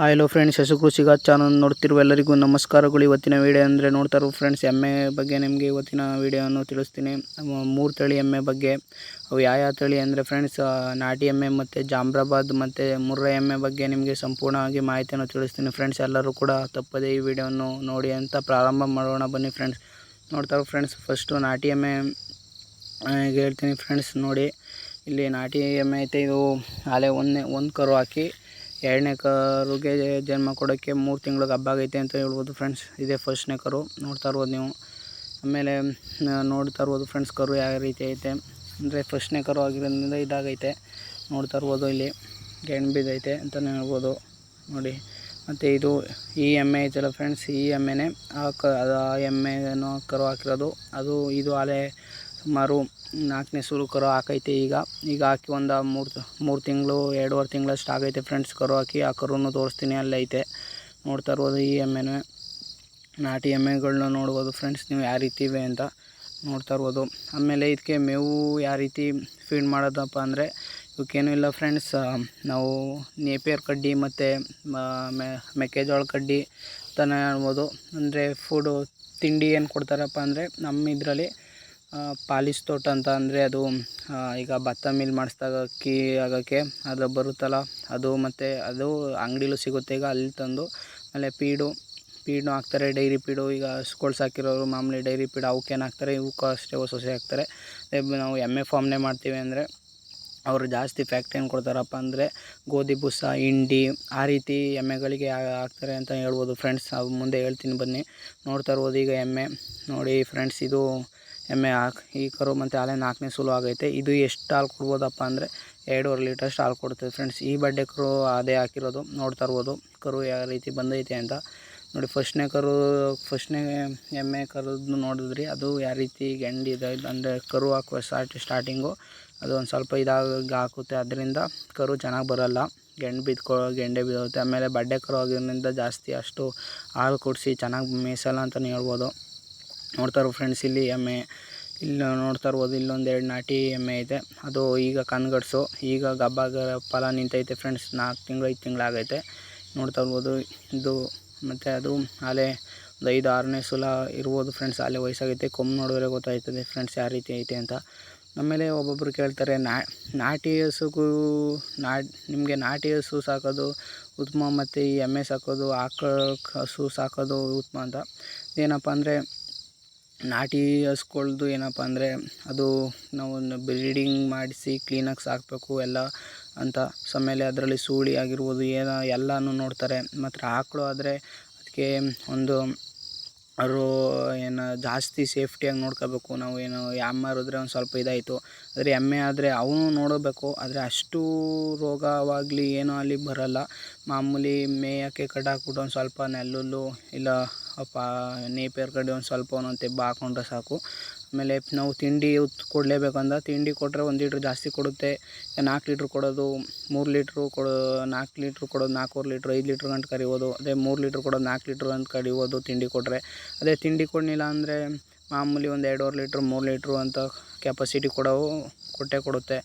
Hello friends ಹೆಸರು ಕೃಷಿಗ channel ನೋಡ್ತಿರುವ ಎಲ್ಲರಿಗೂ ನಮಸ್ಕಾರಗಳು. ಇವತ್ತಿನ ವಿಡಿಯೋ ಅಂದರೆ ನೋಡ್ತಾ ಇರೋ ಫ್ರೆಂಡ್ಸ್ ಎಮ್ಮೆ ಬಗ್ಗೆ ನಿಮಗೆ ಇವತ್ತಿನ ವಿಡಿಯೋವನ್ನು ತಿಳಿಸ್ತೀನಿ. ಮೂರು ತಳಿ ಎಮ್ಮೆ ಬಗ್ಗೆ, ಅವು ಯಾವ ಯಾವ ತಳಿ ಅಂದರೆ ಫ್ರೆಂಡ್ಸ್ ನಾಟಿ ಎಮ್ಮೆ ಮತ್ತು ಜಾಮ್ರಾಬಾದ್ ಮತ್ತು ಮುರ್ರಾ ಎಮ್ಮೆ ಬಗ್ಗೆ ನಿಮಗೆ ಸಂಪೂರ್ಣವಾಗಿ ಮಾಹಿತಿಯನ್ನು ತಿಳಿಸ್ತೀನಿ. ಫ್ರೆಂಡ್ಸ್ ಎಲ್ಲರೂ ಕೂಡ ತಪ್ಪದೇ ಈ ವಿಡಿಯೋವನ್ನು ನೋಡಿ ಅಂತ ಪ್ರಾರಂಭ ಮಾಡೋಣ. ಬನ್ನಿ ಫ್ರೆಂಡ್ಸ್ ನೋಡ್ತಾ ಇರೋ ಫ್ರೆಂಡ್ಸ್ ಫಸ್ಟು ನಾಟಿ ಎಮ್ಮೆ ಹೇಳ್ತೀನಿ ಫ್ರೆಂಡ್ಸ್ ನೋಡಿ. ಇಲ್ಲಿ ನಾಟಿ ಎಮ್ಮೆ ಐತೆ, ಇದು ಅಲೆ ಒಂದೇ ಒಂದು ಕರು ಹಾಕಿ ಎರಡನೇ ಕರುಗೆ ಜನ್ಮ ಕೊಡೋಕ್ಕೆ ಮೂರು ತಿಂಗಳಿಗೆ ಹಬ್ಬ ಆಗೈತೆ ಅಂತ ಹೇಳ್ಬೋದು ಫ್ರೆಂಡ್ಸ್ ಇದೇ ಫಸ್ಟ್ನೇ ಕರು. ನೋಡ್ತಾ ಇರ್ಬೋದು ನೀವು. ಆಮೇಲೆ ನೋಡ್ತಾ ಇರ್ಬೋದು ಫ್ರೆಂಡ್ಸ್ ಕರು ಯಾವ ರೀತಿ ಐತೆ. ಅಂದರೆ ಫಸ್ಟ್ನೇ ಕರು ಆಗಿರೋದ್ರಿಂದ ಇದಾಗೈತೆ. ನೋಡ್ತಾ ಇರ್ಬೋದು ಇಲ್ಲಿ. ಗೆಣ್ ಬಿದ್ದೈತೆ ಅಂತಲೇ ಹೇಳ್ಬೋದು. ನೋಡಿ. ಮತ್ತು ಇದು ಈ ಎಮ್ಮೆ ಐತಲ್ಲ ಫ್ರೆಂಡ್ಸ್ ಈ ಎಮ್ಮೆನೇ ಆ ಕ ಅದು ಆ ಎಮ್ಮೆನೋ ಕರು ಹಾಕಿರೋದು. ಅದು, ಇದು ಆಲೆ ಸುಮಾರು ನಾಲ್ಕನೇ ಸೂರು ಕರು ಹಾಕೈತೆ ಈಗ. ಈಗ ಹಾಕಿ ಒಂದು ಮೂರು ಮೂರು ತಿಂಗಳು, ಎರಡೂವರೆ ತಿಂಗಳಷ್ಟು ಆಗೈತೆ ಫ್ರೆಂಡ್ಸ್ ಕರು ಹಾಕಿ. ಆ ಕರುನು ತೋರಿಸ್ತೀನಿ ಅಲ್ಲೈತೆ ನೋಡ್ತಾ ಇರ್ಬೋದು ಈ ಎಮ್ಮೆನೇ. ನಾಟಿ ಎಮ್ಮೆಗಳನ್ನ ನೋಡ್ಬೋದು ಫ್ರೆಂಡ್ಸ್ ನೀವು ಯಾವ ರೀತಿ ಇವೆ ಅಂತ ನೋಡ್ತಾ ಇರ್ಬೋದು. ಆಮೇಲೆ ಇದಕ್ಕೆ ಮೇವು ಯಾವ ರೀತಿ ಫೀಡ್ ಮಾಡೋದಪ್ಪ ಅಂದರೆ, ಇವಕ್ಕೇನೂ ಇಲ್ಲ ಫ್ರೆಂಡ್ಸ್ ನಾವು ನೇಪಿಯರ್ ಕಡ್ಡಿ ಮತ್ತು ಮೆಕ್ಕೆಜೋಳ ಕಡ್ಡಿ ಅಂತಲೇ ಹೇಳ್ಬೋದು. ಅಂದರೆ ಫುಡು ತಿಂಡಿ ಏನು ಕೊಡ್ತಾರಪ್ಪ ಅಂದರೆ, ನಮ್ಮ ಇದರಲ್ಲಿ ಪಾಲಿಶ್ ತೋಟ ಅಂತ ಅಂದರೆ ಅದು ಈಗ ಭತ್ತ ಮಿಲ್ ಮಾಡಿಸ್ದಾಗ ಅಕ್ಕಿ ಆಗೋಕ್ಕೆ ಅದು ಬರುತ್ತಲ್ಲ, ಅದು ಮತ್ತು ಅದು ಅಂಗಡಿಲೂ ಸಿಗುತ್ತೆ. ಈಗ ಅಲ್ಲಿ ತಂದು ಆಮೇಲೆ ಪೀಡು, ಪೀಡ್ನು ಹಾಕ್ತಾರೆ, ಡೈರಿ ಪೀಡು. ಈಗ ಹಸ್ಗಳು ಸಾಕಿರೋರು ಮಾಮೂಲಿ ಡೈರಿ ಪೀಡು ಅವಕ್ಕೇನು ಹಾಕ್ತಾರೆ, ಇವಕ್ಕೂ ಅಷ್ಟೇ ಹೊಸ ಹೊಸ ಹಾಕ್ತಾರೆ ನಾವು ಎಮ್ಮೆ ಫಾರ್ಮ್ನೇ ಮಾಡ್ತೀವಿ ಅಂದರೆ ಅವರು ಜಾಸ್ತಿ ಫ್ಯಾಕ್ಟ್ರಿ ಏನು ಕೊಡ್ತಾರಪ್ಪ ಅಂದರೆ ಗೋಧಿ ಬುಸ, ಹಿಂಡಿ ಆ ರೀತಿ ಎಮ್ಮೆಗಳಿಗೆ ಹಾಕ್ತಾರೆ ಅಂತ ಹೇಳ್ಬೋದು. ಫ್ರೆಂಡ್ಸ್ ಮುಂದೆ ಹೇಳ್ತೀನಿ ಬನ್ನಿ. ನೋಡ್ತಾ ಇರ್ಬೋದು ಈಗ ಎಮ್ಮೆ. ನೋಡಿ ಫ್ರೆಂಡ್ಸ್ ಇದು ಎಮ್ಮೆ ಹಾಕಿ, ಈ ಕರು ಮತ್ತು ಹಾಲೆ ನಾಲ್ಕನೇ ಸುಲು ಆಗೈತೆ. ಇದು ಎಷ್ಟು ಹಾಲು ಕೊಡ್ಬೋದಪ್ಪ ಅಂದರೆ ಎರಡೂವರೆ ಲೀಟ್ರಷ್ಟು ಹಾಲು ಕೊಡ್ತದೆ ಫ್ರೆಂಡ್ಸ್ ಈ ಬಡ್ಡೆ ಕರು ಅದೇ ಹಾಕಿರೋದು, ನೋಡ್ತಾ ಇರ್ಬೋದು ಕರು ಯಾವ ರೀತಿ ಬಂದೈತೆ ಅಂತ. ನೋಡಿ ಫಸ್ಟ್ನೇ ಕರು ಫಸ್ಟ್ನೇ ಎಮ್ಮೆ ಕರುದು ನೋಡಿದ್ರಿ, ಅದು ಯಾವ ರೀತಿ ಗೆಂಡಿ ಇದೆ. ಅಂದರೆ ಕರು ಹಾಕುವ ಸ್ಟಾರ್ಟ್ ಸ್ಟಾರ್ಟಿಂಗು ಅದು ಒಂದು ಸ್ವಲ್ಪ ಇದಾಗ ಹಾಕುತ್ತೆ. ಅದರಿಂದ ಕರು ಚೆನ್ನಾಗಿ ಬರೋಲ್ಲ. ಗೆಂಡು ಬಿದ್ಕೊ, ಗೆಂಡೆ ಬಿದ್ದೋಗುತ್ತೆ. ಆಮೇಲೆ ಬಡ್ಡೆ ಕರು ಆಗಿರೋದ್ರಿಂದ ಜಾಸ್ತಿ ಅಷ್ಟು ಹಾಲು ಕೊಡಿಸಿ ಚೆನ್ನಾಗಿ ಮೇಯಿಸಲ್ಲ ಅಂತಲೇ ಹೇಳ್ಬೋದು. ನೋಡ್ತಾ ಇರೋ ಫ್ರೆಂಡ್ಸ್ ಇಲ್ಲಿ ಎಮ್ಮೆ. ಇಲ್ಲಿ ನೋಡ್ತಾ ಇರ್ಬೋದು, ಇಲ್ಲೊಂದು ಎರಡು ನಾಟಿ ಎಮ್ಮೆ ಐತೆ. ಅದು ಈಗ ಕನ್ಗಡ್ಸು ಈಗ ಗಬ್ಬಾಗ ಫಲ ನಿಂತೈತೆ ಫ್ರೆಂಡ್ಸ್ ನಾಲ್ಕು ತಿಂಗಳು, ಐದು ತಿಂಗಳು ಆಗೈತೆ. ನೋಡ್ತಾ ಇರ್ಬೋದು, ಇದು ಮತ್ತು ಅದು ಅಲೆ ಒಂದು ಐದು, ಆರನೇ ಸುಲ ಇರ್ಬೋದು ಫ್ರೆಂಡ್ಸ್ ಅಲ್ಲೇ ವಯಸ್ಸಾಗೈತೆ. ಕೊಮ್ಮೆ ನೋಡಿದ್ರೆ ಗೊತ್ತಾಯ್ತದೆ ಫ್ರೆಂಡ್ಸ್ ಯಾವ ರೀತಿ ಐತೆ ಅಂತ. ಆಮೇಲೆ ಒಬ್ಬೊಬ್ಬರು ಕೇಳ್ತಾರೆ ನಾಟಿ ಹಸುಗೂ ನಾಟ್ ನಿಮಗೆ ನಾಟಿ ಹಸು ಸಾಕೋದು ಉತ್ತಮ, ಮತ್ತು ಈ ಎಮ್ಮೆ ಸಾಕೋದು, ಆಕಳ ಹಸು ಸಾಕೋದು ಉತ್ತಮ ಅಂತ. ಏನಪ್ಪ ಅಂದರೆ ನಾಟಿ ಹಸ್ಗಳ್ದು ಏನಪ್ಪ ಅಂದರೆ ಅದು ನಾವು ಬ್ರೀಡಿಂಗ್ ಮಾಡಿಸಿ ಕ್ಲೀನಾಗಿ ಸಾಕಬೇಕು ಎಲ್ಲ ಅಂತ. ಆಮೇಲೆ ಅದರಲ್ಲಿ ಸೂಳಿ ಆಗಿರ್ಬೋದು ಏನೋ ಎಲ್ಲನೂ ನೋಡ್ತಾರೆ. ಮತ್ತು ಆಕಳು ಆದರೆ ಅದಕ್ಕೆ ಒಂದು ಅವರು ಏನು ಜಾಸ್ತಿ ಸೇಫ್ಟಿಯಾಗಿ ನೋಡ್ಕೋಬೇಕು. ನಾವು ಏನು ಯಾಮಾರಿದ್ರೆ ಒಂದು ಸ್ವಲ್ಪ ಇದಾಯಿತು. ಆದರೆ ಎಮ್ಮೆ ಆದರೆ ಅವನು ನೋಡಬೇಕು. ಆದರೆ ಅಷ್ಟು ರೋಗವಾಗಲಿ ಏನೋ ಅಲ್ಲಿ ಬರೋಲ್ಲ. ಮಾಮೂಲಿ ಮೇಯೋಕ್ಕೆ ಕಟ್ಟಾಕ್ಬಿಟ್ಟು ಒಂದು ಸ್ವಲ್ಪ ನೆಲ್ಲುಲ್ಲು ಇಲ್ಲ ಅಪ್ಪ ನೇಪಿಯರ್ ಕಡೆ ಒಂದು ಸ್ವಲ್ಪ ಒಂದೊಂದು ತೆಬ್ಬ ಹಾಕೊಂಡ್ರೆ ಸಾಕು. ಆಮೇಲೆ ನಾವು ತಿಂಡಿ ಉತ್ ಕೊಡಲೇಬೇಕಂದ ತಿಂಡಿ ಕೊಟ್ಟರೆ ಒಂದು ಲೀಟ್ರ್ ಜಾಸ್ತಿ ಕೊಡುತ್ತೆ. ನಾಲ್ಕು ಲೀಟ್ರ್ ಕೊಡೋದು, ಮೂರು ಲೀಟ್ರು ಕೊಡೋ ನಾಲ್ಕು ಲೀಟ್ರ್ ಕೊಡೋದು, ನಾಲ್ಕೂವರೆ ಲೀಟ್ರ್, ಐದು ಲೀಟ್ರ್ ಗಂಟು ಕರಿಬೋದು. ಅದೇ ಮೂರು ಲೀಟ್ರ್ ಕೊಡೋದು ನಾಲ್ಕು ಲೀಟ್ರ್ ಅಂತ ಕರಿಬೋದು ತಿಂಡಿ ಕೊಟ್ಟರೆ ಅದೇ ತಿಂಡಿ ಕೊಡಲಿಲ್ಲ ಅಂದರೆ ಮಾಮೂಲಿ ಒಂದು ಎರಡೂವರೆ ಲೀಟ್ರ್, ಮೂರು ಲೀಟ್ರು ಅಂತ ಕೆಪಾಸಿಟಿ ಕೊಡೋವು, ಕೊಟ್ಟೇ ಕೊಡುತ್ತೆ.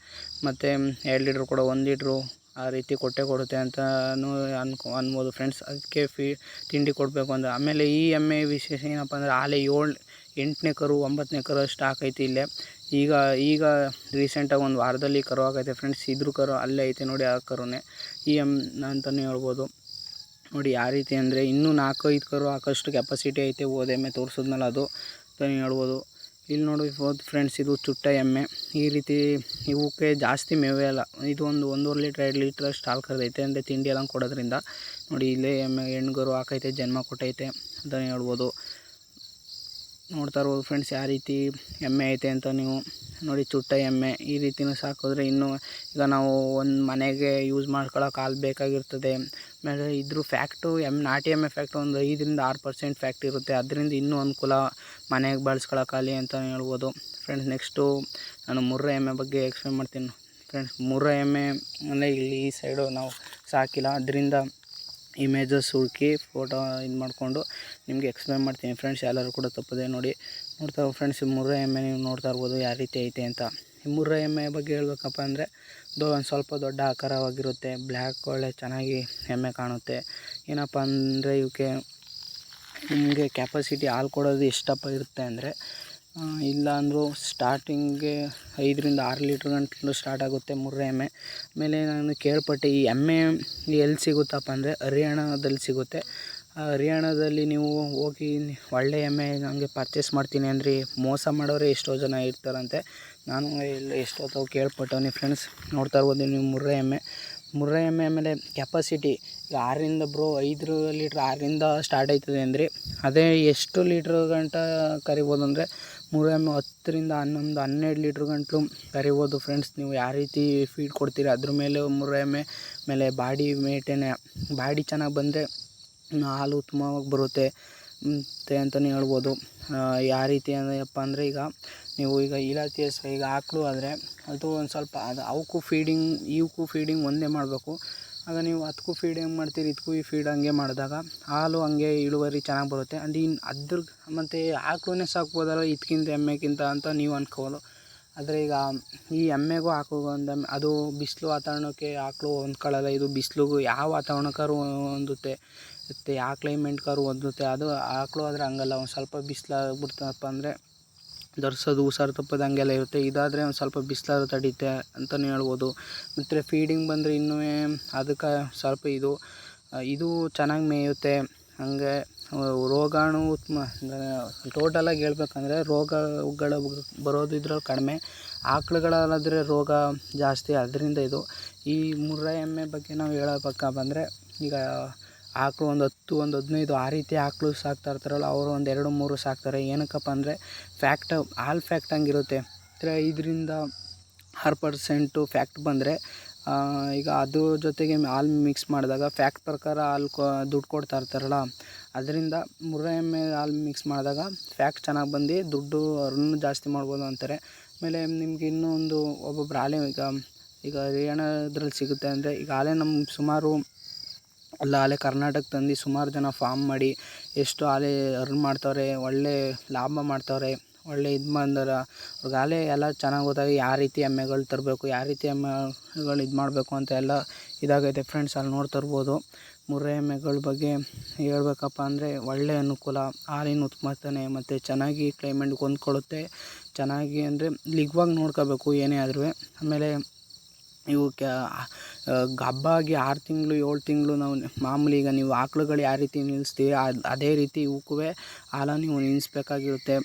ಮತ್ತು ಎರಡು ಲೀಟ್ರ್ ಕೊಡೋ ಒಂದು ಲೀಟ್ರು ಆ ರೀತಿ ಕೊಟ್ಟೇ ಕೊಡುತ್ತೆ ಅಂತಲೂ ಅನ್ಕೊ ಅನ್ಬೋದು ಫ್ರೆಂಡ್ಸ್. ಅದಕ್ಕೆ ಫೀ ತಿಂಡಿ ಕೊಡಬೇಕು ಅಂದರೆ ಆಮೇಲೆ ಈ ಎಮ್ಮೆ ವಿಶೇಷ ಏನಪ್ಪ ಅಂದರೆ ಆಲೆ ಏಳು ಎಂಟನೇ ಕರು ಒಂಬತ್ತನೇ ಕರು ಅಷ್ಟು ಐತಿ ಇಲ್ಲೇ. ಈಗ ಈಗ ರೀಸೆಂಟಾಗಿ ಒಂದು ವಾರದಲ್ಲಿ ಕರು ಆಗೈತೆ ಫ್ರೆಂಡ್ಸ್. ಇದ್ರ ಕರು ಅಲ್ಲೇ ಐತೆ ನೋಡಿ ಆ ಕರುನೇ. ಈ ಎಂ ಅಂತಲೇ ಹೇಳ್ಬೋದು. ನೋಡಿ ಯಾವ ರೀತಿ ಅಂದರೆ ಇನ್ನೂ ನಾಲ್ಕೈದು ಕರು ಹಾಕೋಷ್ಟು ಕೆಪಾಸಿಟಿ ಐತೆ. ಹೋದ ಎಮ್ಮೆ ತೋರಿಸಿದ್ನಲ್ಲ ಅದು ಅಂತಲೇ ಹೇಳ್ಬೋದು. ಇಲ್ಲಿ ನೋಡಿ ಹೋದ್ ಫ್ರೆಂಡ್ಸ್ ಇದು ಚುಟ್ಟ ಎಮ್ಮೆ. ಈ ರೀತಿ ಇವಕ್ಕೆ ಜಾಸ್ತಿ ಮೇವೇ ಅಲ್ಲ. ಇದು ಒಂದು ಒಂದೂವರೆ ಲೀಟ್ರ್, ಎರಡು ಲೀಟ್ರ್ ಅಷ್ಟು ಹಾಲು ಕರೆದೈತೆ. ಅಂದರೆ ತಿಂಡಿ ಎಲ್ಲ ಕೊಡೋದ್ರಿಂದ. ನೋಡಿ, ಇಲ್ಲೇ ಎಮ್ಮೆ, ಹೆಣ್ಗರು ಹಾಕೈತೆ, ಜನ್ಮ ಕೊಟ್ಟೈತೆ ಅಂತಲೇ ಹೇಳ್ಬೋದು. ನೋಡ್ತಾ ಇರ್ಬೋದು ಫ್ರೆಂಡ್ಸ್ ಯಾವ ರೀತಿ ಎಮ್ಮೆ ಐತೆ ಅಂತ ನೀವು. ನೋಡಿ ಚುಟ್ಟ ಎಮ್ಮೆ ಈ ರೀತಿನೂ ಸಾಕಿದ್ರೆ ಇನ್ನೂ ಈಗ ನಾವು ಒಂದು ಮನೆಗೆ ಯೂಸ್ ಮಾಡ್ಕೊಳ್ಳೋಕೆ ಹಾಲು ಬೇಕಾಗಿರ್ತದೆ. ಆಮೇಲೆ ಇದ್ರ ಫ್ಯಾಕ್ಟು, ಎಂ, ನಾಟಿ ಎಮ್ಮೆ ಫ್ಯಾಕ್ಟು ಒಂದು ಐದರಿಂದ ಆರು ಪರ್ಸೆಂಟ್ ಫ್ಯಾಕ್ಟ್ ಇರುತ್ತೆ. ಅದರಿಂದ ಇನ್ನೂ ಅನುಕೂಲ ಮನೆಗೆ ಬಳಸ್ಕೊಳಕ್ಕಾಗಲಿ ಅಂತ ಹೇಳ್ಬೋದು. ಫ್ರೆಂಡ್ಸ್, ನೆಕ್ಸ್ಟು ನಾನು ಮೂರ ಎಮ್ಮೆ ಬಗ್ಗೆ ಎಕ್ಸ್ಪ್ಲೇನ್ ಮಾಡ್ತೀನಿ. ಫ್ರೆಂಡ್ಸ್ ಮೂರ ಎಮ್ಮೆ ಅಂದರೆ ಇಲ್ಲಿ ಈ ಸೈಡು ನಾವು ಸಾಕಿಲ್ಲ. ಅದರಿಂದ ಇಮೇಜಸ್ ಹುಡುಕಿ ಫೋಟೋ ಇದು ಮಾಡಿಕೊಂಡು ನಿಮಗೆ ಎಕ್ಸ್ಪ್ಲೇನ್ ಮಾಡ್ತೀನಿ. ಫ್ರೆಂಡ್ಸ್ ಎಲ್ಲರೂ ಕೂಡ ತಪ್ಪದೆ ನೋಡಿ ನೋಡ್ತಾ ಫ್ರೆಂಡ್ಸ್ ಈ ಮುರ್ರಾ ಎಮ್ಮೆ ನೀವು ನೋಡ್ತಾ ಇರ್ಬೋದು ಯಾವ ರೀತಿ ಐತೆ ಅಂತ. ಈ ಮುರ್ರಾ ಎಮ್ಮೆ ಬಗ್ಗೆ ಹೇಳ್ಬೇಕಪ್ಪ ಅಂದರೆ ದೊ ಒಂದು ಸ್ವಲ್ಪ ದೊಡ್ಡ ಆಕಾರವಾಗಿರುತ್ತೆ ಬ್ಲ್ಯಾಕ್ ಒಳ್ಳೆ ಚೆನ್ನಾಗಿ ಎಮ್ಮೆ ಕಾಣುತ್ತೆ. ಏನಪ್ಪ ಅಂದರೆ ಇವಕ್ಕೆ ನಿಮಗೆ ಕ್ಯಾಪಾಸಿಟಿ ಹಾಲು ಕೊಡೋದು ಎಷ್ಟಪ್ಪ ಇರುತ್ತೆ ಅಂದರೆ ಇಲ್ಲ ಅಂದರೂ ಸ್ಟಾರ್ಟಿಂಗ್ಗೆ ಐದರಿಂದ ಆರು ಲೀಟ್ರ್ ಗಂಟಲು ಸ್ಟಾರ್ಟ್ ಆಗುತ್ತೆ ಮುರ್ರೆ ಎಮ್ಮೆ. ಆಮೇಲೆ ನಾನು ಕೇಳ್ಪಟ್ಟೆ ಈ ಎಮ್ಮೆ ಎಲ್ಲಿ ಸಿಗುತ್ತಪ್ಪ ಅಂದರೆ ಹರಿಯಾಣದಲ್ಲಿ ಸಿಗುತ್ತೆ. ಹರಿಯಾಣದಲ್ಲಿ ನೀವು ಹೋಗಿ ಒಳ್ಳೆಯ ಎಮ್ಮೆ ನನಗೆ ಪರ್ಚೇಸ್ ಮಾಡ್ತೀನಿ ಅಂದರೆ ಮೋಸ ಮಾಡೋರೇ ಎಷ್ಟೋ ಜನ ಇರ್ತಾರಂತೆ. ನಾನು ಇಲ್ಲಿ ಎಷ್ಟೊತ್ತು ಕೇಳ್ಪಟ್ಟವನಿ ಫ್ರೆಂಡ್ಸ್ ನೋಡ್ತಾ ಇರ್ಬೋದು ನೀವು ಮುರ್ರೆ ಎಮ್ಮೆ. ಮುರ್ರೆ ಎಮ್ಮೆ ಆಮೇಲೆ ಕೆಪಾಸಿಟಿ ಈಗ ಆರರಿಂದ ಬ್ರೋ ಐದು ಲೀಟ್ರ್ ಆರರಿಂದ ಸ್ಟಾರ್ಟ್ ಆಯ್ತದೆ ಅಂದರೆ ಅದೇ ಎಷ್ಟು ಲೀಟ್ರ್ ಗಂಟ ಕರಿಬೋದು ಅಂದರೆ ಮೂರು ಎಮ್ಮೆ ಹತ್ತರಿಂದ ಹನ್ನೊಂದು, ಹನ್ನೆರಡು ಲೀಟ್ರ್ ಗಂಟಲು ಕರಿಬೋದು ಫ್ರೆಂಡ್ಸ್ ನೀವು ಯಾವ ರೀತಿ ಫೀಡ್ ಕೊಡ್ತೀರಿ? ಅದ್ರ ಮೇಲೆ ಮೂರು ಎಮ್ಮೆ ಮೇಲೆ ಬಾಡಿ ಮೇಟೇನೆ ಬಾಡಿ ಚೆನ್ನಾಗಿ ಬಂದರೆ ಹಾಲು ಉತ್ತಮವಾಗಿ ಬರುತ್ತೆ ಮತ್ತೆ ಅಂತಲೇ ಹೇಳ್ಬೋದು. ಯಾವ ರೀತಿ ಅಂದ್ರಪ್ಪ ಅಂದರೆ ಈಗ ನೀವು ಈಗ ಇಲಾತಿ ಸ್ ಈಗ ಆಕಳು ಆದರೆ ಅದು ಒಂದು ಸ್ವಲ್ಪ ಅದು ಅವಕ್ಕೂ ಫೀಡಿಂಗ್ ಇವಕ್ಕೂ ಫೀಡಿಂಗ್ ಒಂದೇ ಮಾಡಬೇಕು. ಆಗ ನೀವು ಅದಕ್ಕೂ ಫೀಡ್ ಹೆಂಗೆ ಮಾಡ್ತೀರಿ ಇದಕ್ಕೂ ಈ ಫೀಡ್ ಹಂಗೆ ಮಾಡಿದಾಗ ಹಾಲು ಹಂಗೆ ಇಳುವರಿ ಚೆನ್ನಾಗಿ ಬರುತ್ತೆ. ಅದು ಇನ್ನು ಅದ್ರ ಮತ್ತು ಆಕಳನ್ನೇ ಸಾಕ್ಬೋದಲ್ಲ ಇದಕ್ಕಿಂತ ಎಮ್ಮೆಗಿಂತ ಅಂತ ನೀವು ಅಂದ್ಕೋಬೋದು ಆದರೆ ಈಗ ಈ ಎಮ್ಮೆಗೂ ಆಕಳಿಗೂ ಒಂದು ಅದು ಬಿಸಿಲು ವಾತಾವರಣಕ್ಕೆ ಆಕಳು ಹೊಂದ್ಕೊಳ್ಳಲ್ಲ, ಇದು ಬಿಸಿಲಿಗೂ ಯಾವ ವಾತಾವರಣಕ್ಕಾದ್ರೂ ಹೊಂದುತ್ತೆ. ಮತ್ತು ಆ ಕ್ಲೈಮೆಂಟ್ಗಾರು ಒದ್ದುತ್ತೆ ಅದು ಆಕಳು ಆದರೆ ಹಂಗಲ್ಲ. ಒಂದು ಸ್ವಲ್ಪ ಬಿಸಿಲಾಗ್ಬಿಡ್ತಪ್ಪ ಅಂದರೆ ಧರ್ಸೋದು ಹುಷಾರು ತಪ್ಪೋದು ಹಂಗೆಲ್ಲ ಇರುತ್ತೆ. ಇದಾದರೆ ಒಂದು ಸ್ವಲ್ಪ ಬಿಸಿಲಾದ್ರೂ ತಡೀತೆ ಅಂತಲೇ ಹೇಳ್ಬೋದು. ಮತ್ತು ಫೀಡಿಂಗ್ ಬಂದರೆ ಇನ್ನೂ ಅದಕ್ಕೆ ಸ್ವಲ್ಪ ಇದು ಇದು ಚೆನ್ನಾಗಿ ಮೇಯುತ್ತೆ. ಹಾಗೆ, ರೋಗಾಣು ಉತ್ಮ ಟೋಟಲಾಗಿ ಹೇಳ್ಬೇಕಂದ್ರೆ ರೋಗಗಳು ಬರೋದು ಇದ್ರಲ್ಲಿ ಕಡಿಮೆ. ಆಕಳುಗಳಲ್ಲಾದರೆ ರೋಗ ಜಾಸ್ತಿ. ಅದರಿಂದ ಇದು. ಈ ಮುರ್ರಾ ಎಮ್ಮೆ ಬಗ್ಗೆ ನಾವು ಹೇಳಬೇಕಪ್ಪ ಅಂದರೆ ಈಗ ಆಕಳು ಒಂದು ಹತ್ತು, ಒಂದು ಹದಿನೈದು ಆ ರೀತಿ ಆಕಳು ಸಾಕ್ತಾ ಇರ್ತಾರಲ್ಲ, ಅವರು ಒಂದು ಎರಡು, ಮೂರು ಸಾಕ್ತಾರೆ. ಏನಕ್ಕಪ್ಪ ಅಂದರೆ ಫ್ಯಾಕ್ಟ್ ಹಾಲು ಫ್ಯಾಕ್ಟ್ ಹಂಗಿರುತ್ತೆ. ಐದರಿಂದ ಆರು ಪರ್ಸೆಂಟು ಫ್ಯಾಕ್ಟ್ ಬಂದರೆ ಈಗ ಅದು ಜೊತೆಗೆ ಹಾಲು ಮಿಕ್ಸ್ ಮಾಡಿದಾಗ ಫ್ಯಾಕ್ಟ್ ಪ್ರಕಾರ ಹಾಲು ಕೊ, ದುಡ್ಡು ಕೊಡ್ತಾ ಇರ್ತಾರಲ್ಲ, ಅದರಿಂದ ಮುರ್ರಾ ಎಮ್ಮೆ ಹಾಲು ಮಿಕ್ಸ್ ಮಾಡಿದಾಗ ಫ್ಯಾಕ್ಟ್ ಚೆನ್ನಾಗಿ ಬಂದು ದುಡ್ಡು ಅವ್ರನ್ನೂ ಜಾಸ್ತಿ ಮಾಡ್ಬೋದು ಅಂತಾರೆ. ಆಮೇಲೆ ನಿಮ್ಗೆ ಇನ್ನೂ ಒಂದು ಒಬ್ಬೊಬ್ರು ಹಾಲೇ ಈಗ ಈಗ ಹರಿಯಾಣದ್ರಲ್ಲಿ ಸಿಗುತ್ತೆ ಅಂದರೆ, ಈಗ ಹಾಲೇ ನಮ್ಮ ಸುಮಾರು ಅಲ್ಲ ಆಲೆ ಕರ್ನಾಟಕ ತಂದು ಸುಮಾರು ಜನ ಫಾರ್ಮ್ ಮಾಡಿ, ಎಷ್ಟು ಆಲೆ ಅರ್ನ್ ಮಾಡ್ತವ್ರೆ, ಒಳ್ಳೆ ಲಾಭ ಮಾಡ್ತವ್ರೆ, ಒಳ್ಳೆ ಇದು ಮಾಡಿದಾರ ಅವ್ರ್ಗೆ ಆಲೆ ಎಲ್ಲ ಚೆನ್ನಾಗಿ ಗೊತ್ತಾಗಿ ಯಾವ ರೀತಿ ಎಮ್ಮೆಗಳು ತರಬೇಕು ಯಾವ ರೀತಿ ಎಮ್ಮೆಗಳು ಇದು ಮಾಡಬೇಕು ಅಂತ ಎಲ್ಲ ಇದಾಗೈತೆ ಫ್ರೆಂಡ್ಸ್ ಅಲ್ಲಿ ನೋಡ್ತಾ ಇರ್ಬೋದು ಮುರ್ರಾ ಎಮ್ಮೆಗಳ ಬಗ್ಗೆ ಹೇಳ್ಬೇಕಪ್ಪ ಅಂದರೆ ಒಳ್ಳೆ ಅನುಕೂಲ, ಹಾಲಿನ ಉತ್ಪಾದನೆ ಮತ್ತು ಚೆನ್ನಾಗಿ ಕ್ಲೈಮೇಟ್ಗೆ ಹೊಂದ್ಕೊಳ್ಳುತ್ತೆ ಚೆನ್ನಾಗಿ ಅಂದರೆ ಲಿಗ್ವಾಗಿ ನೋಡ್ಕೋಬೇಕು ಏನೇ ಆದ್ರೂ ಆಮೇಲೆ ಇವು ಕ್ಯಾ ಹಬ್ಬ ಆಗಿ ಆರು ತಿಂಗಳು, ಏಳು ತಿಂಗಳು ನಾವು ಮಾಮೂಲಿ ಈಗ ನೀವು ಆಕಳುಗಳು ಯಾವ ರೀತಿ ನಿಲ್ಲಿಸ್ತೀವಿ, ಅದು, ಅದೇ ರೀತಿ ಇವಕ್ಕೂ ಹಾಲನ್ನು ನೀವು ನಿಲ್ಲಿಸ್ಬೇಕಾಗಿರುತ್ತೆ.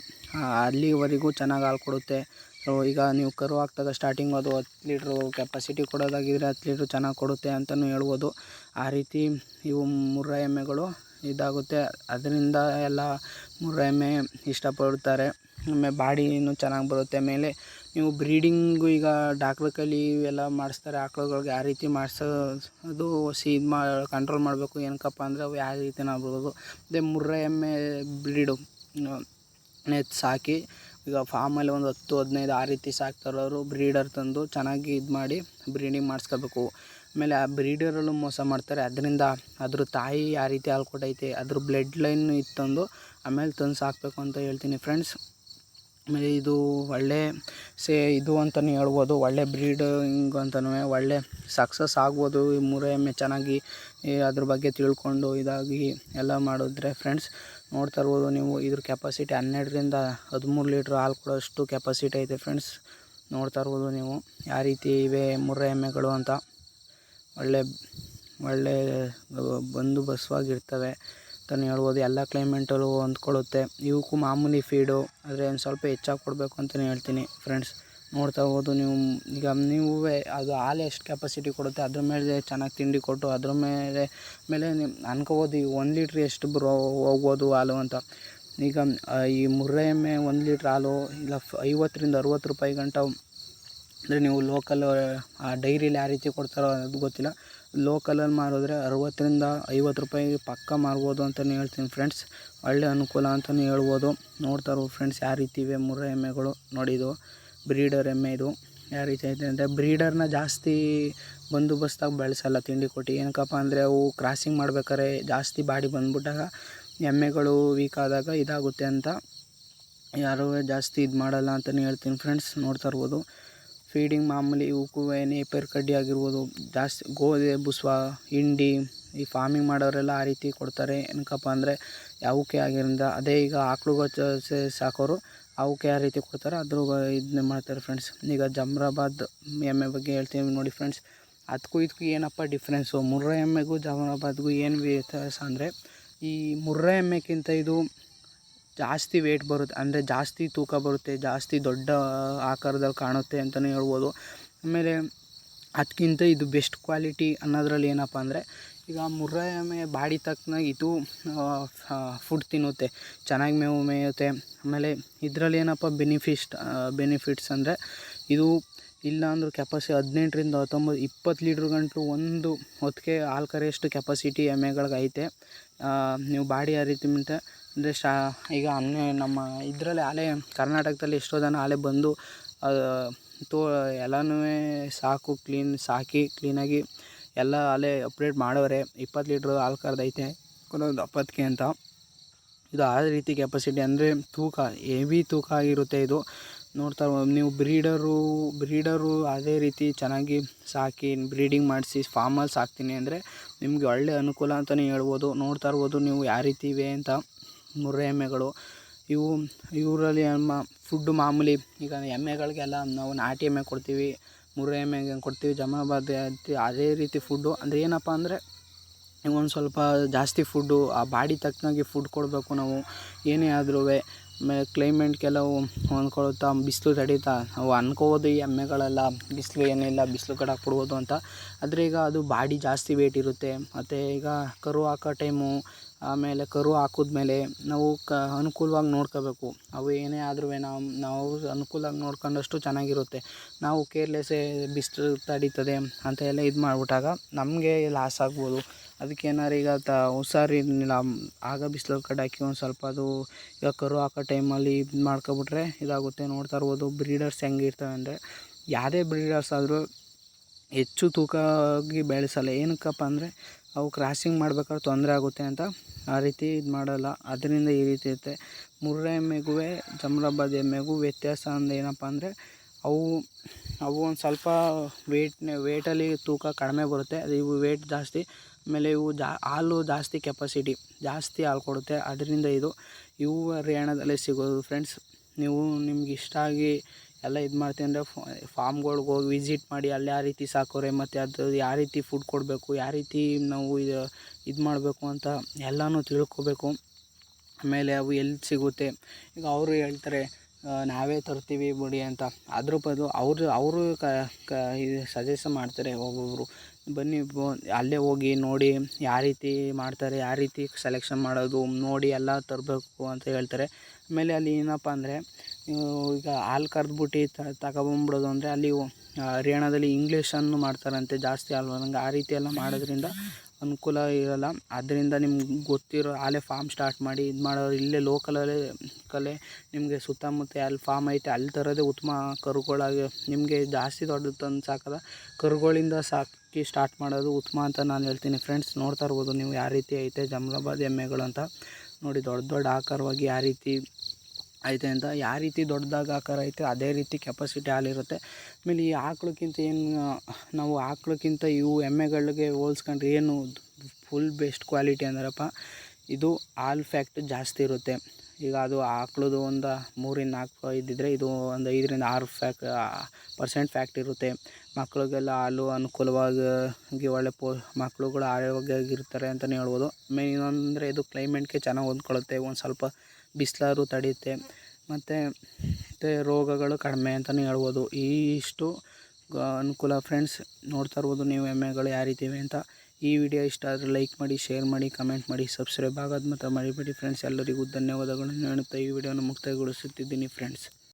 ಅಲ್ಲಿವರೆಗೂ ಚೆನ್ನಾಗಿ ಹಾಲು ಕೊಡುತ್ತೆ. ಸೊ, ಈಗ ನೀವು ಕರು ಹಾಕ್ದಾಗ ಸ್ಟಾರ್ಟಿಂಗ್ ಅದು ಹತ್ತು ಲೀಟ್ರು ಕೆಪಾಸಿಟಿ ಕೊಡೋದಾಗಿದ್ದರೆ ಹತ್ತು ಲೀಟ್ರು ಚೆನ್ನಾಗಿ ಕೊಡುತ್ತೆ ಅಂತಲೂ ಹೇಳ್ಬೋದು. ಆ ರೀತಿ ಇವು ಮುರ್ರಾ ಎಮ್ಮೆಗಳು ಇದಾಗುತ್ತೆ. ಅದರಿಂದ ಎಲ್ಲ ಮುರ್ರಾ ಎಮ್ಮೆ ಇಷ್ಟಪಡ್ತಾರೆ. ಆಮೇಲೆ ಬಾಡಿನೂ ಚೆನ್ನಾಗಿ ಬರುತ್ತೆ. ಆಮೇಲೆ ನೀವು ಬ್ರೀಡಿಂಗು ಈಗ ಡಾಕ್ಟ್ರ್ ಕೈಲಿ ಇವೆಲ್ಲ ಮಾಡಿಸ್ತಾರೆ, ಆಕಳುಗಳ್ಗೆ ಯಾವ ರೀತಿ ಮಾಡಿಸೋ ಅದು ಸಿ ಇದು ಮಾ ಕಂಟ್ರೋಲ್ ಮಾಡಬೇಕು, ಏನಕ್ಕಪ್ಪ ಅಂದರೆ ಅವು ಯಾವ ರೀತಿನ ಆಗ್ಬೋದು ಅದೇ ಮುರ್ರಾ ಎಮ್ಮೆ ಬ್ರೀಡು ಎತ್ತು ಸಾಕಿ, ಈಗ ಫಾರ್ಮಲ್ಲಿ ಒಂದು ಹತ್ತು, ಹದಿನೈದು ಆ ರೀತಿ ಸಾಕ್ತಾರವರು ಬ್ರೀಡರ್ ತಂದು ಚೆನ್ನಾಗಿ ಇದು ಮಾಡಿ ಬ್ರೀಡಿಂಗ್ ಮಾಡಿಸ್ಕೋಬೇಕು. ಆಮೇಲೆ ಆ ಬ್ರೀಡರಲ್ಲೂ ಮೋಸ ಮಾಡ್ತಾರೆ, ಅದರಿಂದ ಅದ್ರ ತಾಯಿ ಯಾವ ರೀತಿ ಹಾಲು ಕೊಟ್ಟೈತೆ, ಅದ್ರ ಬ್ಲಡ್ ಲೈನ್ ಇತ್ತಂದು ಆಮೇಲೆ ತಂದು ಸಾಕಬೇಕು ಅಂತ ಹೇಳ್ತೀನಿ ಫ್ರೆಂಡ್ಸ್ ಆಮೇಲೆ ಇದು ಒಳ್ಳೆ ಸೇ ಇದು ಅಂತಲೇ ಹೇಳ್ಬೋದು, ಒಳ್ಳೆ ಬ್ರೀಡಿಂಗ್ ಅಂತಲೂ ಒಳ್ಳೆ ಸಕ್ಸಸ್ ಆಗ್ಬೋದು ಈ ಮೂರೇ ಎಮ್ಮೆ ಚೆನ್ನಾಗಿ ಅದ್ರ ಬಗ್ಗೆ ತಿಳ್ಕೊಂಡು ಇದಾಗಿ ಎಲ್ಲ ಮಾಡಿದ್ರೆ ಫ್ರೆಂಡ್ಸ್ ನೋಡ್ತಾ ಇರ್ಬೋದು ನೀವು. ಇದ್ರ ಕೆಪಾಸಿಟಿ ಹನ್ನೆರಡರಿಂದ ಹದಿಮೂರು ಲೀಟ್ರ್ ಹಾಲು ಕೊಡೋಷ್ಟು ಕೆಪಾಸಿಟಿ ಐತೆ ಫ್ರೆಂಡ್ಸ್ ನೋಡ್ತಾ ಇರ್ಬೋದು ನೀವು ಯಾವ ರೀತಿ ಇವೆ ಮೂರೇ ಎಮ್ಮೆಗಳು ಅಂತ. ಒಳ್ಳೆ ಒಳ್ಳೆ ಬಂದೋಬಸ್ವಾಗಿರ್ತವೆ ಅಂತಲೇ ಹೇಳ್ಬೋದು. ಎಲ್ಲ ಕ್ಲೈಮೇಟಲ್ಲೂ ಹೊಂದ್ಕೊಳ್ಳುತ್ತೆ. ಇವಕ್ಕೂ ಮಾಮೂಲಿ ಫೀಡು ಆದರೆ ಒಂದು ಸ್ವಲ್ಪ ಹೆಚ್ಚಾಗಿ ಕೊಡಬೇಕು ಅಂತಲೇ ಹೇಳ್ತೀನಿ ಫ್ರೆಂಡ್ಸ್ ನೋಡ್ತಾ ಹೋಗೋದು ನೀವು. ಈಗ ನೀವೇ ಅದು ಹಾಲು ಎಷ್ಟು ಕೆಪಾಸಿಟಿ ಕೊಡುತ್ತೆ, ಅದ್ರ ಮೇಲೆ ಚೆನ್ನಾಗಿ ತಿಂಡಿ ಕೊಟ್ಟು, ಅದ್ರ ಮೇಲೆ ಮೇಲೆ ನೀವು ಅನ್ಕೋಬೋದು ಈ ಒಂದು ಲೀಟ್ರ್ ಎಷ್ಟು ಬರೋ ಹೋಗ್ಬೋದು ಹಾಲು ಅಂತ. ಈಗ ಈ ಮುರ್ರೆ ಎಮ್ಮೆ ಒಂದು ಲೀಟ್ರ್ ಹಾಲು, ಇಲ್ಲ ಐವತ್ತರಿಂದ ಅರುವತ್ತು ರೂಪಾಯಿ ಗಂಟ ಅಂದರೆ ನೀವು ಲೋಕಲ್ ಆ ಡೈರಿಲಿ ಯಾವ ರೀತಿ ಕೊಡ್ತಾರೋ ಅದು ಗೊತ್ತಿಲ್ಲ. ಲೋಕಲಲ್ಲಿ ಮಾರಿದ್ರೆ ಅರವತ್ತರಿಂದ ಐವತ್ತು ರೂಪಾಯಿಗೆ ಪಕ್ಕ ಮಾರ್ಬೋದು ಅಂತಲೇ ಹೇಳ್ತೀನಿ ಫ್ರೆಂಡ್ಸ್ ಒಳ್ಳೆ ಅನುಕೂಲ ಅಂತಲೇ ಹೇಳ್ಬೋದು. ನೋಡ್ತಾ ಇರ್ಬೋದು ಫ್ರೆಂಡ್ಸ್ ಯಾವ ರೀತಿ ಇವೆ ಮುರ್ರಾ ಎಮ್ಮೆಗಳು. ನೋಡಿ ಇದು ಬ್ರೀಡರ್ ಎಮ್ಮೆ ಇದು. ಯಾವ ರೀತಿ ಐತೆ ಅಂದರೆ ಬ್ರೀಡರ್ನ ಜಾಸ್ತಿ ಬಂದೋಬಸ್ತಾಗಿ ಬೆಳೆಸಲ್ಲ ತಿಂಡಿ ಕೊಟ್ಟು. ಏನಕ್ಕಪ್ಪ ಅಂದರೆ ಅವು ಕ್ರಾಸಿಂಗ್ ಮಾಡ್ಬೇಕಾದ್ರೆ ಜಾಸ್ತಿ ಬಾಡಿ ಬಂದ್ಬಿಟ್ಟಾಗ ಎಮ್ಮೆಗಳು ವೀಕ್ ಆದಾಗ ಇದಾಗುತ್ತೆ ಅಂತ ಯಾರೂ ಜಾಸ್ತಿ ಇದು ಮಾಡಲ್ಲ ಅಂತಲೇ ಹೇಳ್ತೀನಿ ಫ್ರೆಂಡ್ಸ್ ನೋಡ್ತಾ ಇರ್ಬೋದು. ಫೀಡಿಂಗ್ ಮಾಮೂಲಿ ಇವಕ್ಕೂ ನೇಪೇರ್ ಕಡ್ಡಿ ಆಗಿರ್ಬೋದು, ಜಾಸ್ತಿ ಗೋಧಿ, ಬುಸ್ವ, ಹಿಂಡಿ, ಈ ಫಾರ್ಮಿಂಗ್ ಮಾಡೋರೆಲ್ಲ ಆ ರೀತಿ ಕೊಡ್ತಾರೆ. ಏನಕ್ಕಪ್ಪ ಅಂದರೆ ಅವಕ್ಕೆ ಆಗಿರೋದ್ರಿಂದ ಅದೇ ಈಗ ಆಕಳುಗಳು ಸಾಕೋರು ಅವಕ್ಕೆ ಯಾವ ರೀತಿ ಕೊಡ್ತಾರೆ. ಅದ್ರ ಇದನ್ನ ಮಾಡ್ತಾರೆ ಫ್ರೆಂಡ್ಸ್ ಈಗ ಜಮ್ರಾಬಾದ್ ಎಮ್ಮೆ ಬಗ್ಗೆ ಹೇಳ್ತೀವಿ ನೋಡಿ ಫ್ರೆಂಡ್ಸ್ ಅದಕ್ಕೂ ಇದಕ್ಕೂ ಏನಪ್ಪ ಡಿಫ್ರೆನ್ಸು ಮುರ್ರಾ ಎಮ್ಮೆಗೂ ಜಮ್ರಾಬಾದ್ಗೂ ಏನು ವ್ಯತ್ಯಾಸ ಅಂದರೆ ಈ ಮುರ್ರಾ ಎಮ್ಮೆಗಿಂತ ಇದು ಜಾಸ್ತಿ ವೇಟ್ ಬರುತ್ತೆ, ಅಂದರೆ ಜಾಸ್ತಿ ತೂಕ ಬರುತ್ತೆ, ಜಾಸ್ತಿ ದೊಡ್ಡ ಆಕಾರದಲ್ಲಿ ಕಾಣುತ್ತೆ ಅಂತಲೇ ಹೇಳ್ಬೋದು. ಆಮೇಲೆ ಅದಕ್ಕಿಂತ ಇದು ಬೆಸ್ಟ್ ಕ್ವಾಲಿಟಿ ಅನ್ನೋದ್ರಲ್ಲಿ ಏನಪ್ಪ ಅಂದರೆ, ಈಗ ಮುರ್ರಾ ಎಮ್ಮೆ ಬಾಡಿ ತಕ್ಕನ ಇದು ಫುಡ್ ತಿನ್ನುತ್ತೆ, ಚೆನ್ನಾಗಿ ಮೇವು ಮೇಯುತ್ತೆ. ಆಮೇಲೆ ಇದರಲ್ಲಿ ಏನಪ್ಪ ಬೆನಿಫಿಸ್ಟ್ ಬೆನಿಫಿಟ್ಸ್ ಅಂದರೆ, ಇದು ಇಲ್ಲ ಅಂದರೂ ಕೆಪಾಸಿ ಹದಿನೆಂಟರಿಂದ ಹತ್ತೊಂಬತ್ತು, ಇಪ್ಪತ್ತು ಲೀಟ್ರ್ ಗಂಟಲು ಒಂದು ಹೊತ್ತಿಗೆ ಹಾಲು ಕರೆಯಷ್ಟು ಕೆಪಾಸಿಟಿ ಎಮ್ಮೆಗಳ್ಗೆ ಐತೆ ನೀವು ಬಾಡಿ ಆ ರೀತಿ ಅಂದರೆ ಶಾ, ಈಗ ಅನ್ನೆ ನಮ್ಮ ಇದರಲ್ಲಿ ಆಲೆ, ಕರ್ನಾಟಕದಲ್ಲಿ ಎಷ್ಟೋ ಜನ ಆಲೆ ಬಂದು ತೋ, ಎಲ್ಲನೂ ಸಾಕು ಕ್ಲೀನ್ ಸಾಕಿ ಕ್ಲೀನಾಗಿ ಎಲ್ಲ ಆಲೆ ಅಪ್ಡೇಟ್ ಮಾಡವ್ರೆ ಇಪ್ಪತ್ತು ಲೀಟ್ರ್ ಹಾಲು ಕರೆದೈತೆ ಒಂದೊಂದು ಎಪ್ಪತ್ತಕ್ಕೆ ಅಂತ. ಇದು ಆ ರೀತಿ ಕೆಪಾಸಿಟಿ ಅಂದರೆ ತೂಕ ಹೆವಿ ತೂಕ ಆಗಿರುತ್ತೆ ಇದು. ನೋಡ್ತಾ ನೀವು ಬ್ರೀಡರು ಬ್ರೀಡರು ಅದೇ ರೀತಿ ಚೆನ್ನಾಗಿ ಸಾಕಿ ಬ್ರೀಡಿಂಗ್ ಮಾಡಿಸಿ ಫಾರ್ಮಲ್ಲಿ ಸಾಕ್ತೀನಿ ಅಂದರೆ ನಿಮಗೆ ಒಳ್ಳೆಯ ಅನುಕೂಲ ಅಂತಲೇ ಹೇಳ್ಬೋದು. ನೋಡ್ತಾ ಇರ್ಬೋದು ನೀವು ಯಾವ ರೀತಿ ಇವೆ ಅಂತ. ಮುರ್ರೆ ಎಮ್ಮೆಗಳು ಇವು ಇವರಲ್ಲಿ ನಮ್ಮ ಫುಡ್ಡು ಮಾಮೂಲಿ ಈಗ ಎಮ್ಮೆಗಳಿಗೆಲ್ಲ ನಾವು ನಾಟಿ ಎಮ್ಮೆ ಕೊಡ್ತೀವಿ, ಮುರ್ರೆ ಎಮ್ಮೆಗೆ ಕೊಡ್ತೀವಿ ಜಮಾಬಾದ್ ಅದೇ ರೀತಿ ಫುಡ್ಡು ಅಂದರೆ ಏನಪ್ಪ ಅಂದರೆ ಒಂದು ಸ್ವಲ್ಪ ಜಾಸ್ತಿ ಫುಡ್ಡು ಆ ಬಾಡಿ ತಕ್ಕನಾಗಿ ಫುಡ್ ಕೊಡಬೇಕು ನಾವು. ಏನೇ ಆದ್ರೂ ಆಮೇಲೆ ಕ್ಲೈಮೇಟ್ ಕೆಲವು ಹೊಂದ್ಕೊಳುತ್ತಾ ಬಿಸಿಲು ತಡೀತಾ, ನಾವು ಅನ್ಕೋಬೋದು ಈ ಎಮ್ಮೆಗಳೆಲ್ಲ ಬಿಸಿಲು ಏನಿಲ್ಲ, ಬಿಸಿಲು ಕಡೆ ಹಾಕ್ಬಿಡ್ಬೋದು ಅಂತ. ಆದರೆ ಈಗ ಅದು ಬಾಡಿ ಜಾಸ್ತಿ ವೇಟ್ ಇರುತ್ತೆ. ಮತ್ತು ಈಗ ಕರು ಹಾಕೋ ಟೈಮು ಆಮೇಲೆ ಕರು ಹಾಕಿದ್ಮೇಲೆ ನಾವು ಕ ಅನುಕೂಲವಾಗಿ ನೋಡ್ಕೋಬೇಕು. ಅವು ಏನೇ ಆದ್ರೂ ನಾವು ನಾವು ಅನುಕೂಲವಾಗಿ ನೋಡ್ಕೊಂಡಷ್ಟು ಚೆನ್ನಾಗಿರುತ್ತೆ. ನಾವು ಕೇರ್ಲೆಸ್ಸೇ ಬಿಸಿಲು ತಡೀತದೆ ಅಂತ ಎಲ್ಲ ಇದು ಮಾಡಿಬಿಟ್ಟಾಗ ನಮಗೆ ಲಾಸ್ ಆಗ್ಬೋದು. ಅದಕ್ಕೆ ಏನಾರು ಈಗ ತ ಆಗ ಬಿಸಿಲು ಕಡೆ ಹಾಕಿ ಒಂದು ಸ್ವಲ್ಪ ಅದು ಈಗ ಕರು ಹಾಕೋ ಟೈಮಲ್ಲಿ ಇದು ಮಾಡ್ಕೊಬಿಟ್ರೆ ಇದಾಗುತ್ತೆ. ನೋಡ್ತಾ ಇರ್ಬೋದು ಬ್ರೀಡರ್ಸ್ ಹೆಂಗಿರ್ತವೆ ಅಂದರೆ ಯಾವುದೇ ಬ್ರೀಡರ್ಸ್ ಆದರೂ ಹೆಚ್ಚು ತೂಕ ಆಗಿ ಬೆಳೆಸಲ್ಲ. ಏನಕ್ಕಪ್ಪ ಅಂದರೆ ಅವು ಕ್ರಾಸಿಂಗ್ ಮಾಡ್ಬೇಕಾದ್ರೆ ತೊಂದರೆ ಆಗುತ್ತೆ ಅಂತ ಆ ರೀತಿ ಇದು ಮಾಡೋಲ್ಲ. ಅದರಿಂದ ಈ ರೀತಿ ಇರುತ್ತೆ. ಮುರ್ರೆ ಎಮ್ಮೆಗೂ ಜಮ್ರಾಬಾದ್ ಎಮ್ಮೆಗೂ ವ್ಯತ್ಯಾಸ ಅಂದ ಏನಪ್ಪ ಅಂದರೆ ಅವು ಅವು ಒಂದು ಸ್ವಲ್ಪ ವೇಟ್ನೆ ವೆಯ್ಟಲ್ಲಿ ತೂಕ ಕಡಿಮೆ ಬರುತ್ತೆ. ಅದು ಇವು ವೇಟ್ ಜಾಸ್ತಿ, ಆಮೇಲೆ ಇವು ಜಾ, ಹಾಲು ಜಾಸ್ತಿ ಕೆಪಾಸಿಟಿ ಜಾಸ್ತಿ ಹಾಲು ಕೊಡುತ್ತೆ. ಅದರಿಂದ ಇದು ಇವು ಹರಿಯಾಣದಲ್ಲೇ ಸಿಗೋದು. ಫ್ರೆಂಡ್ಸ್ ನೀವು ನಿಮ್ಗೆ ಇಷ್ಟ ಆಗಿ ಎಲ್ಲ ಇದು ಮಾಡ್ತೀವಿ ಅಂದರೆ ಫಾರ್ಮ್ಗಳ್ಗೆ ಹೋಗಿ ವಿಸಿಟ್ ಮಾಡಿ ಅಲ್ಲಿ ಯಾವ ರೀತಿ ಸಾಕೋರೆ, ಮತ್ತು ಅದು ಯಾವ ರೀತಿ ಫುಡ್ ಕೊಡಬೇಕು, ಯಾವ ರೀತಿ ನಾವು ಇದು ಇದು ಮಾಡಬೇಕು ಅಂತ ಎಲ್ಲನೂ ತಿಳ್ಕೊಬೇಕು. ಆಮೇಲೆ ಅವು ಎಲ್ಲಿ ಸಿಗುತ್ತೆ. ಈಗ ಅವರು ಹೇಳ್ತಾರೆ ನಾವೇ ತರ್ತೀವಿ ಬಿಡಿ ಅಂತ. ಅದ್ರ ಬದಲು ಅವರು ಅವರು ಕ ಇದು ಸಜೆಸ್ಟ್ ಮಾಡ್ತಾರೆ ಒಬ್ಬೊಬ್ಬರು ಬನ್ನಿ ಅಲ್ಲೇ ಹೋಗಿ ನೋಡಿ ಯಾವ ರೀತಿ ಮಾಡ್ತಾರೆ, ಯಾವ ರೀತಿ ಸೆಲೆಕ್ಷನ್ ಮಾಡೋದು, ನೋಡಿ ಎಲ್ಲ ತರಬೇಕು ಅಂತ ಹೇಳ್ತಾರೆ. ಆಮೇಲೆ ಅಲ್ಲಿ ಏನಪ್ಪ ಅಂದರೆ ಈಗ ಹಾಲು ಕರೆದ್ಬಿಟ್ಟು ತಗೊಬಂದ್ಬಿಡೋದು ಅಂದರೆ ಅಲ್ಲಿ ಹರಿಯಾಣದಲ್ಲಿ ಇಂಗ್ಲೀಷನ್ನು ಮಾಡ್ತಾರಂತೆ ಜಾಸ್ತಿ ಹಾಲು ಹಂಗೆ ಆ ರೀತಿ ಎಲ್ಲ ಮಾಡೋದ್ರಿಂದ ಅನುಕೂಲ ಇರೋಲ್ಲ. ಆದ್ದರಿಂದ ನಿಮ್ಗೆ ಗೊತ್ತಿರೋ ಆಲೇ ಫಾರ್ಮ್ ಸ್ಟಾರ್ಟ್ ಮಾಡಿ, ಇದು ಮಾಡೋರು ಇಲ್ಲೇ ಲೋಕಲಲ್ಲೇ ಕಲೆ ನಿಮಗೆ ಸುತ್ತಮುತ್ತ ಅಲ್ಲಿ ಫಾರ್ಮ್ ಐತೆ, ಅಲ್ಲಿ ತರೋದೇ ಉತ್ತಮ ಕರುಗಳಾಗಿ ನಿಮಗೆ ಜಾಸ್ತಿ ದೊಡ್ಡದು ತಂದು ಸಾಕಲ್ಲ ಕರುಗಳಿಂದ ಸಾಕಿ ಸ್ಟಾರ್ಟ್ ಮಾಡೋದು ಉತ್ತಮ ಅಂತ ನಾನು ಹೇಳ್ತೀನಿ. ಫ್ರೆಂಡ್ಸ್ ನೋಡ್ತಾ ಇರ್ಬೋದು ನೀವು ಯಾವ ರೀತಿ ಐತೆ, ಜಮ್ಲಾಬಾದ್ ಎಮ್ಮೆಗಳು ಅಂತ. ನೋಡಿ ದೊಡ್ಡ ದೊಡ್ಡ ಆಕಾರವಾಗಿ ಯಾವ ರೀತಿ ಐತೆ ಅಂತ. ಯಾವ ರೀತಿ ದೊಡ್ಡದಾಗಿ ಆಕಾರ ಐತೆ, ಅದೇ ರೀತಿ ಕೆಪಾಸಿಟಿ ಹಾಲಿರುತ್ತೆ ಆಮೇಲೆ ಈ ಆಕಳಕ್ಕಿಂತ ಏನು, ನಾವು ಆಕಳಕ್ಕಿಂತ ಇವು ಎಮ್ಮೆಗಳಿಗೆ ಹೋಲ್ಸ್ಕೊಂಡ್ರೆ ಏನು ಫುಲ್ ಬೆಸ್ಟ್ ಕ್ವಾಲಿಟಿ ಅಂದ್ರಪ್ಪ, ಇದು ಹಾಲು ಫ್ಯಾಕ್ಟ್ ಜಾಸ್ತಿ ಇರುತ್ತೆ. ಈಗ ಅದು ಆಕಳದು ಒಂದು ಮೂರಿಂದ ನಾಲ್ಕು ಇದ್ದಿದ್ದರೆ ಇದು ಒಂದು ಐದರಿಂದ ಆರು ಫ್ಯಾಕ್ ಪರ್ಸೆಂಟ್ ಫ್ಯಾಕ್ಟ್ ಇರುತ್ತೆ. ಮಕ್ಕಳಿಗೆಲ್ಲ ಹಾಲು ಅನುಕೂಲವಾಗಿ ಒಳ್ಳೆ ಪೋ ಮಕ್ಕಳುಗಳು ಆರೋಗ್ಯವಾಗಿರ್ತಾರೆ ಅಂತಲೇ ಹೇಳ್ಬೋದು. ಮೇನ್ ಅಂದರೆ ಇದು ಕ್ಲೈಮೇಟ್ಗೆ ಚೆನ್ನಾಗಿ ಹೊಂದ್ಕೊಳ್ಳುತ್ತೆ ಒಂದು ಸ್ವಲ್ಪ ಬಿಸಿಲಾದ್ರು ತಡೆಯುತ್ತೆ ಮತ್ತು ಮತ್ತು ರೋಗಗಳು ಕಡಿಮೆ ಅಂತಲೇ ಹೇಳ್ಬೋದು. ಈ ಇಷ್ಟು ಅನುಕೂಲ ಫ್ರೆಂಡ್ಸ್ ನೋಡ್ತಾ ಇರ್ಬೋದು ನೀವು ಎಮ್ಮೆಗಳು ಯಾವ ರೀತಿ ಅಂತ. ಈ ವಿಡಿಯೋ ಇಷ್ಟ ಆದರೆ ಲೈಕ್ ಮಾಡಿ ಶೇರ್ ಮಾಡಿ ಕಮೆಂಟ್ ಮಾಡಿ ಸಬ್ಸ್ಕ್ರೈಬ್ ಆಗೋದು ಮಾತ್ರ ಮರಿಬೇಡಿ ಫ್ರೆಂಡ್ಸ್ ಎಲ್ಲರಿಗೂ ಧನ್ಯವಾದಗಳನ್ನು ಹೇಳುತ್ತಾ ಈ ವಿಡಿಯೋನ ಮುಕ್ತಾಯಗೊಳಿಸುತ್ತಿದ್ದೀನಿ ಫ್ರೆಂಡ್ಸ್